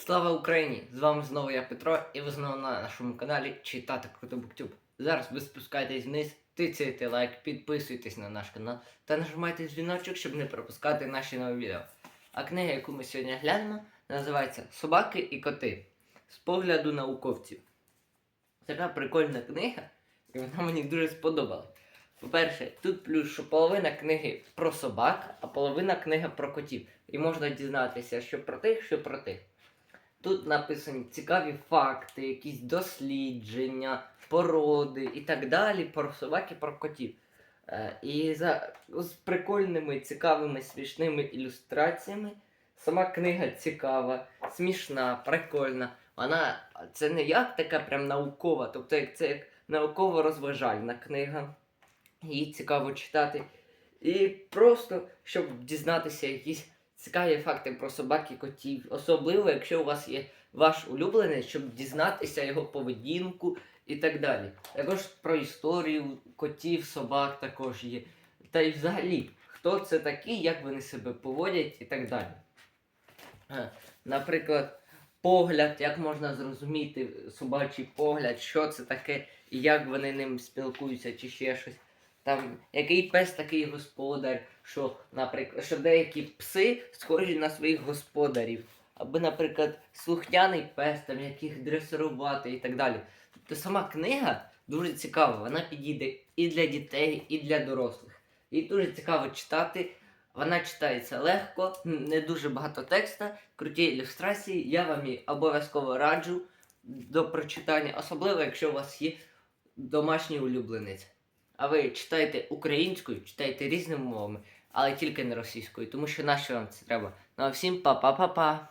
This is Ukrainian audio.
Слава Україні! З вами знову я Петро, і ви знову на нашому каналі Читати Круто Буктюб. Зараз ви спускайтесь вниз, тицяйте лайк, підписуйтесь на наш канал та нажимайте дзвіночок, щоб не пропускати наші нові відео. А книга, яку ми сьогодні глянемо, називається Собаки і коти з погляду науковців. Така прикольна книга, і вона мені дуже сподобалась. По-перше, тут плюс, що половина книги про собак, а половина книга про котів. І можна дізнатися, що про тих, що про тих. Тут написані цікаві факти, якісь дослідження, породи і так далі про собак і про котів. Е, і за, з прикольними, цікавими, смішними ілюстраціями. Сама книга цікава, смішна, прикольна. Вона це не як така прям наукова, тобто як це як науково-розважальна книга. Її цікаво читати. І просто, щоб дізнатися якісь цікаві факти про собак і котів. Особливо, якщо у вас є ваш улюблений, щоб дізнатися його поведінку і так далі. Також про історію котів, собак також є. Та й взагалі, хто це такі, як вони себе поводять і так далі. Наприклад, погляд, як можна зрозуміти собачий погляд, що це таке і як вони ним спілкуються, чи ще щось. Там який пес такий господар, що, наприклад, що деякі пси схожі на своїх господарів. Або, наприклад, слухняний пес, там яких дресирувати і так далі. Тобто сама книга дуже цікава, вона підійде і для дітей, і для дорослих. Її дуже цікаво читати. Вона читається легко, не дуже багато текста, круті ілюстрації. Я вам її обов'язково раджу до прочитання, особливо якщо у вас є домашній улюбленець. А ви читайте українською, читайте різними мовами, але тільки не російською, тому що нащо вам це треба. Ну а всім па-па-па-па!